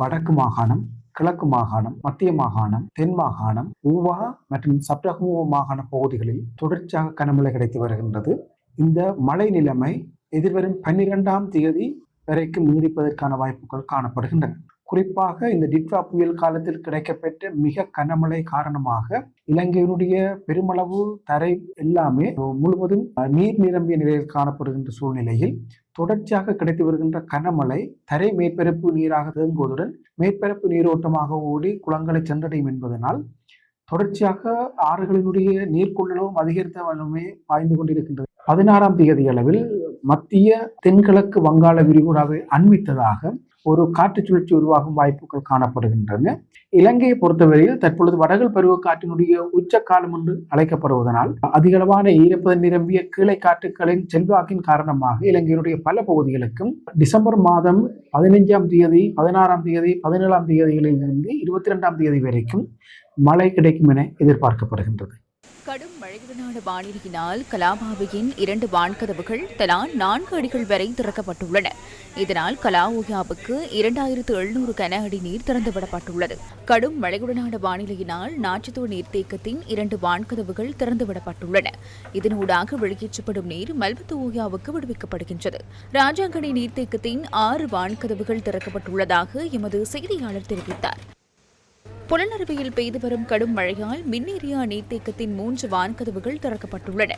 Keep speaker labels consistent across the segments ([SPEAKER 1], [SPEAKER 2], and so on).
[SPEAKER 1] வடக்கு மாகாணம் கிழக்கு மாகாணம் மத்திய மாகாணம் தென் மாகாணம் ஊவா மற்றும் சப்ரகமுவ மாகாண பகுதிகளில் தொடர்ச்சியாக கனமழை கிடைத்து வருகின்றது. இந்த மழை நிலைமை எதிர்வரும் பன்னிரெண்டாம் தேதி வரைக்கும் நீடிப்பதற்கான வாய்ப்புகள் காணப்படுகின்றன. குறிப்பாக இந்த டிட்வா புயல் காலத்தில் கிடைக்கப்பெற்ற மிக கனமழை காரணமாக இலங்கையினுடைய பெருமளவு தரை எல்லாமே முழுவதும் நீர் நிரம்பிய நிலையில் காணப்படுகின்ற சூழ்நிலையில் தொடர்ச்சியாக கிடைத்து வருகின்ற கனமழை தரை மேற்பரப்பு நீராக தேங்குவதுடன் மேற்பரப்பு நீரோட்டமாக ஓடி குளங்களை சென்றடையும் என்பதனால் தொடர்ச்சியாக ஆறுகளினுடைய நீர்க்கொள்ளளவும் அதிகரித்த வண்ணமே பாய்ந்து கொண்டிருக்கின்றது. பதினாறாம் தேதி அளவில் மத்திய தென்கிழக்கு வங்காள விரிகுடாவை அண்மித்ததாக ஒரு காற்று சுழற்சி உருவாகும் வாய்ப்புகள் காணப்படுகின்றன. இலங்கையை பொறுத்தவரையில் தற்பொழுது வடகல் பருவக்காற்றினுடைய உச்ச காலம் என்று அழைக்கப்படுவதனால் அதிகளவான ஈரப்பதம் நிரம்பிய கீழே காற்றுகளின் செல்வாக்கின் காரணமாக இலங்கையினுடைய பல பகுதிகளுக்கும் டிசம்பர் மாதம் பதினைஞ்சாம் தேதி பதினாறாம் தேதி பதினேழாம் தேதிகளிலிருந்து இருபத்தி ரெண்டாம் தேதி வரைக்கும் மழை கிடைக்கும் என எதிர்பார்க்கப்படுகின்றது.
[SPEAKER 2] தமிழ்நாடு வானிலையினால் கலாபாவியின் இரண்டு வான்கதவுகள் தலா நான்கு அடிகள் வரை திறக்கப்பட்டுள்ளன. இதனால் கலாஓயாவுக்கு இரண்டாயிரத்து எழுநூறு கன அடி நீர் திறந்துவிடப்பட்டுள்ளது. கடும் மழையுடனான வானிலையினால் நாச்சித்தூர் நீர்த்தேக்கத்தின் இரண்டு வான்கதவுகள் திறந்துவிடப்பட்டுள்ளன. இதனூடாக வெளியேற்றப்படும் நீர் மல்பத்து ஓயாவுக்கு விடுவிக்கப்படுகின்றது. ராஜாங்கனை நீர்த்தேக்கத்தின் ஆறு வான்கதவுகள் திறக்கப்பட்டுள்ளதாக எமது செய்தியாளர் தெரிவித்தார். புலனருவியில் பெய்து வரும் கடும் மழையால் மின்னேரியா நீர்த்தேக்கத்தின் மூன்று வான்கதவுகள் திறக்கப்பட்டுள்ளன.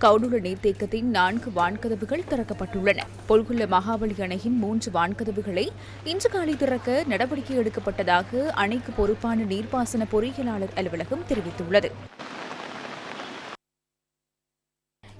[SPEAKER 2] கவுடுல நீர்த்தேக்கத்தின் நான்கு வான்கதவுகள் திறக்கப்பட்டுள்ளன. பொல்குள்ள மகாபலி அணையின் மூன்று வான்கதவுகளை இன்று காலை திறக்க நடவடிக்கை எடுக்கப்பட்டதாக அணைக்கு பொறுப்பான நீர்ப்பாசன பொறியியலாளர் அலுவலகம் தெரிவித்துள்ளது.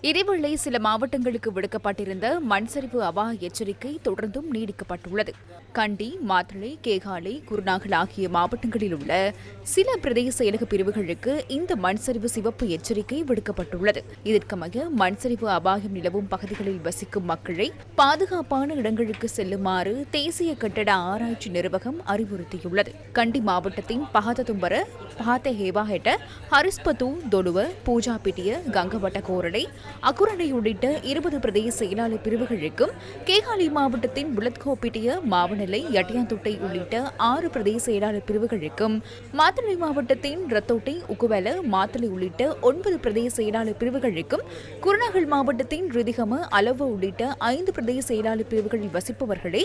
[SPEAKER 2] இதேவேளை சில மாவட்டங்களுக்கு விடுக்கப்பட்டிருந்த மண்சரிவு அபாய எச்சரிக்கை தொடர்ந்தும் நீடிக்கப்பட்டுள்ளது. கண்டி மாத்தளை கேகாலை குருநாகல் ஆகிய மாவட்டங்களில் உள்ள சில பிரதேச செயலக பிரிவுகளுக்கு இந்த மண்சரிவு சிவப்பு எச்சரிக்கை விடுக்கப்பட்டுள்ளது. இதற்கமைய மண்சரிவு அபாயம் நிலவும் பகுதிகளில் வசிக்கும் மக்களை பாதுகாப்பான இடங்களுக்கு செல்லுமாறு தேசிய கட்டட ஆராய்ச்சி நிறுவகம் அறிவுறுத்தியுள்ளது. கண்டி மாவட்டத்தின் பகததும்பர பஹாத்த ஹேவாஹெட்ட ஹரிஸ்பத்து தொடுவ பூஜாபிட்டிய கங்கவட்ட கோரடை அக்குரணை உள்ளிட்ட இருபது பிரதேச செயலாளர் பிரிவுகளுக்கும் கேகாலி மாவட்டத்தின் புலத்கோப்பிட்டிய மாவநிலை யட்டியாந்தொட்டை உள்ளிட்ட ஆறு பிரதேச செயலாளர் பிரிவுகளுக்கும் மாத்தளை மாவட்டத்தின் ரத்தோட்டை உக்குவல மாத்தளை உள்ளிட்ட ஒன்பது பிரதேச செயலாளர் பிரிவுகளுக்கும் குருநகல் மாவட்டத்தின் ரிதிகம அளவு உள்ளிட்ட ஐந்து பிரதேச செயலாளர் பிரிவுகளில் வசிப்பவர்களை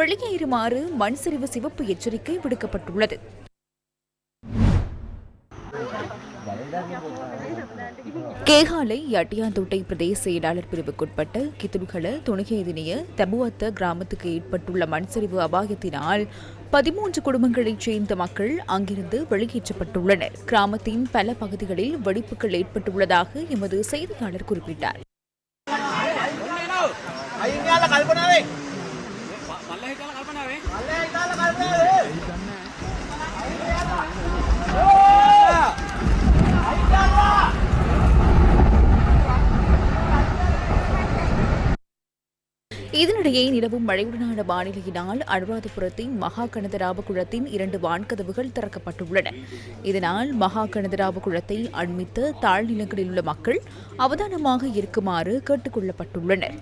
[SPEAKER 2] வெளியேறுமாறு மண் சரிவு சிவப்பு எச்சரிக்கை விடுக்கப்பட்டுள்ளது. கேகாலை அட்டியாந்தோட்டை பிரதேச செயலாளர் பிரிவுக்குட்பட்ட கித்துடுகள துணிகேதினிய தபுவத்த கிராமத்துக்கு ஏற்பட்டுள்ள மண்சரிவு அபாயத்தினால் பதிமூன்று குடும்பங்களைச் சேர்ந்த மக்கள் அங்கிருந்து வெளியேற்றப்பட்டுள்ளனர். கிராமத்தின் பல பகுதிகளில் வெடிப்புகள் ஏற்பட்டுள்ளதாக எமது செய்தியாளர் குறிப்பிட்டார். இதனிடையே நிலவும் மழையுடனான வானிலையினால் அனுராதபுரத்தின் மகா கனதராப குளத்தின் இரண்டு வான்கதவுகள் திறக்கப்பட்டுள்ளன. இதனால் மகா கனதராப குளத்தை அண்மித்த தாழ்நிலங்களில் உள்ள மக்கள் அவதானமாக இருக்குமாறு கேட்டுக்கொள்ளப்பட்டுள்ளனர்.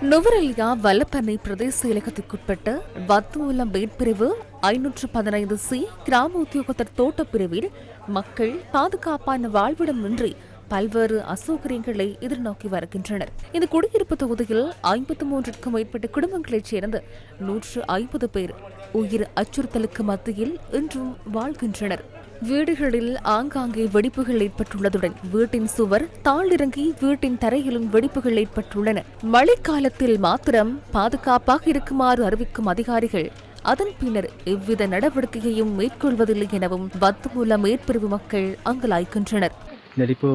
[SPEAKER 2] நுவரெலியா வல்லப்பண்ணை பிரதேச இலக்கத்திற்குட்பட்ட வத்துவலம் மேற்பிரிவு ஐநூற்று பதினைந்து சி கிராம உத்தியோகத்தர் தோட்டப் பிரிவில் மக்கள் பாதுகாப்பான வாழ்விடமின்றி பல்வேறு அசௌகரியங்களை எதிர்நோக்கி வருகின்றனர். இந்த குடியிருப்பு தொகுதியில் ஐம்பத்தி மூன்றுக்கும் மேற்பட்ட குடும்பங்களைச் சேர்ந்த நூற்று ஐம்பது பேர் உயிர் அச்சுறுத்தலுக்கு மத்தியில் இன்றும் வாழ்கின்றனர். வீடுகளில் ஆங்காங்கே வெடிப்புகள் ஏற்பட்டுள்ளதுடன் வீட்டின் சுவர் தாழிறங்கி வீட்டின் தரையிலும் வெடிப்புகள் ஏற்பட்டுள்ளன. மழைக்காலத்தில் மாத்திரம் பாதுகாப்பாக இருக்குமாறு அறிவிக்கும் அதிகாரிகள் அதன் பின்னர் எவ்வித நடவடிக்கையையும் மேற்கொள்வதில்லை எனவும் வத்துமூல மேற்பிரிவு மக்கள் அங்கலாய்க்கின்றனர்
[SPEAKER 3] இந்த இப்போ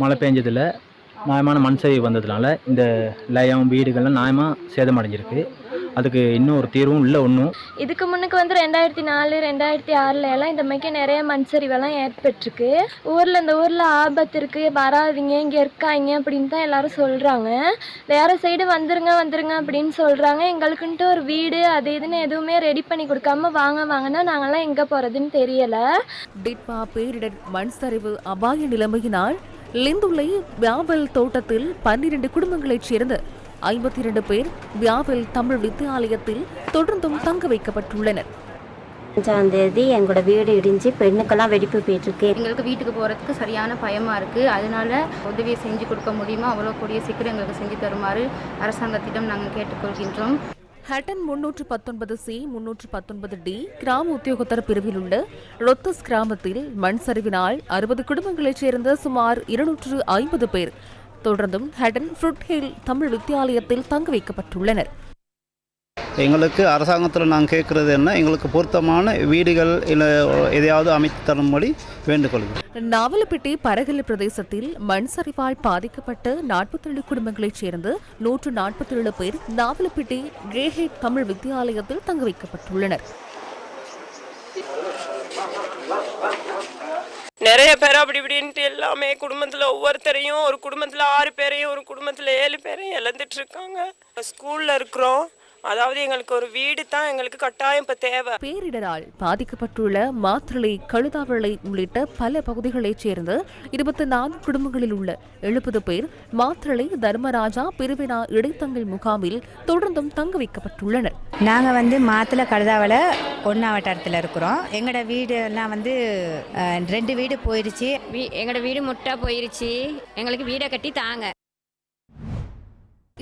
[SPEAKER 3] மழை பெஞ்சதில் நியாயமான மண் சரிவு வந்ததுனால இந்த லயம் வீடுகள்லாம் நியாயமாக சேதமடைஞ்சிருக்கு. அதுக்கு இன்னும் ஒரு தீர்வும் இல்லை ஒன்றும்.
[SPEAKER 4] இதுக்கு முன்னுக்கு வந்து ரெண்டாயிரத்தி நாலு ரெண்டாயிரத்தி ஆறில் எல்லாம் இந்த மாதிரி நிறைய மண் சரிவெல்லாம் ஏற்பட்டிருக்கு. ஊரில் இந்த ஊரில் ஆபத்து இருக்குது வராதீங்க இங்கே இருக்காங்க அப்படின்னு தான் எல்லாரும் சொல்கிறாங்க வேறு சைடு வந்துருங்க வந்துருங்க அப்படின்னு சொல்கிறாங்க எங்களுக்குன்ட்டு ஒரு வீடு அது இதுன்னு எதுவுமே ரெடி பண்ணி கொடுக்காம வாங்க வாங்கன்னா நாங்கள்லாம் எங்கே போகிறதுன்னு தெரியலை.
[SPEAKER 2] டிட்வா பேரிடர் மண் சரிவு அபாய நிலைமையினால் லிந்துலை வியாவல் தோட்டத்தில் பன்னிரண்டு குடும்பங்களைச் சேர்ந்து
[SPEAKER 5] ஐம்பத்தி இரண்டு பேர் வியாவில் தமிழ் வித்தியாலயத்தில் தொடர்ந்தும் தங்க வைக்கப்பட்டுள்ளனர்.
[SPEAKER 6] அஞ்சாம் தேதி எங்களோட வீடு இடிஞ்சு பெண்ணுக்கெல்லாம் வெடிப்பு போயிட்டுருக்கு.
[SPEAKER 7] எங்களுக்கு வீட்டுக்கு போகிறதுக்கு சரியான பயமாக இருக்குது அதனால உதவியை செஞ்சு கொடுக்க முடியுமா அவ்வளோ கூடிய சீக்கிரம் எங்களுக்கு செஞ்சு தருமாறு அரசாங்கத்திடம் நாங்கள் கேட்டுக்கொள்கின்றோம்.
[SPEAKER 5] ஹட்டன் முன்னூற்று பத்தொன்பது சி முன்னூற்று பத்தொன்பது டி கிராம உத்தியோகத்தர் பிரிவில் உள்ள ரொத்தஸ் கிராமத்தில் மண் சரிவினால் அறுபது குடும்பங்களைச் சேர்ந்த சுமார் இருநூற்று ஐம்பது பேர் தொடர்ந்தும் ஹட்டன் ஃப்ரூட் ஹில் தமிழ் வித்தியாலயத்தில் தங்க வைக்கப்பட்டுள்ளனர்.
[SPEAKER 8] எங்களுக்கு அரசாங்கத்தில் நாங்கள் கேட்குறது என்ன? எங்களுக்கு பொருத்தமான வீடுகள் இல்லை எதையாவது அமைத்து தரும்படி வேண்டுகொள்கிறோம்
[SPEAKER 5] நாவலப்பிட்டி பரகல பிரதேசத்தில் மண் சரிவால் பாதிக்கப்பட்ட நாற்பத்தேழு குடும்பங்களைச் சேர்ந்து நூற்று நாற்பத்தேழு பேர் நாவலப்பிட்டி கிரேஹேட் தமிழ் வித்தியாலயத்தில் தங்க வைக்கப்பட்டுள்ளனர்.
[SPEAKER 9] நிறைய பேர் அப்படி இப்படின்ட்டு எல்லாமே குடும்பத்தில் ஒவ்வொருத்தரையும் ஒரு குடும்பத்தில் ஆறு பேரையும் ஒரு குடும்பத்தில் ஏழு பேரையும் இழந்துட்டு இருக்காங்க. ஸ்கூலில் இருக்கிறோம். அதாவது எங்களுக்கு ஒரு வீடு தான் எங்களுக்கு கட்டாயம் இப்போ தேவை.
[SPEAKER 5] பேரிடரால் பாதிக்கப்பட்டுள்ள மாத்திரலை கழுதாவளை உள்ளிட்ட பல பகுதிகளைச் சேர்ந்த இருபத்தி நான்கு குடும்பங்களில் உள்ள எழுபது பேர் மாத்திரலை தர்மராஜா பிரிவினா இடைத்தங்கல் முகாமில் தொடர்ந்தும் தங்க வைக்கப்பட்டுள்ளனர்.
[SPEAKER 10] நாங்கள் வந்து மாத்துல கழுதாவளை ஒன்றா வட்டாரத்தில் இருக்கிறோம். எங்களோட வீடு எல்லாம் வந்து ரெண்டு வீடு போயிடுச்சு
[SPEAKER 6] வீ எங்களோட வீடு முட்டா போயிருச்சு. எங்களுக்கு வீடை கட்டி தாங்க.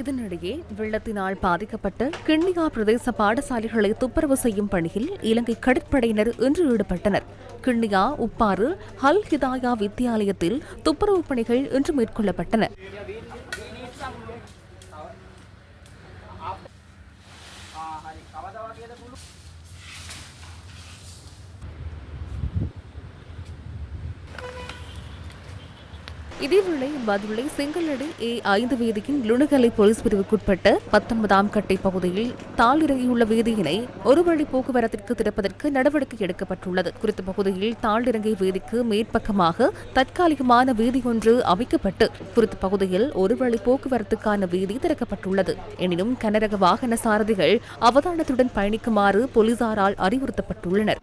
[SPEAKER 5] இதனிடையே வெள்ளத்தினால் பாதிக்கப்பட்ட கிண்ணிகா பிரதேச பாடசாலைகளை துப்புரவு செய்யும் பணியில் இலங்கை கடற்படையினர் இன்று ஈடுபட்டனர். கிண்ணிகா உப்பாறு ஹல் ஹிதாயா வித்தியாலயத்தில் துப்புரவு பணிகள் இன்று மேற்கொள்ளப்பட்டன. இதேவேளை மதுரை செங்கலடி ஏ ஐந்து வீதியின் லுணுகலை போலீஸ் பிரிவுக்குட்பட்ட பத்தொன்பதாம் கட்டை பகுதியில் தாளிறங்கியுள்ள வீதியினை ஒரு வழி போக்குவரத்திற்கு திறப்பதற்கு நடவடிக்கை எடுக்கப்பட்டுள்ளது. குறித்த பகுதியில் தாளிறங்கிய வீதிக்கு மேற்பக்கமாக தற்காலிகமான வீதி ஒன்று அமைக்கப்பட்டு குறித்த பகுதியில் ஒரு வழி போக்குவரத்துக்கான வீதி திறக்கப்பட்டுள்ளது. எனினும் கனரக வாகன சாரதிகள் அவதானத்துடன் பயணிக்குமாறு போலீசாரால் அறிவுறுத்தப்பட்டுள்ளனர்.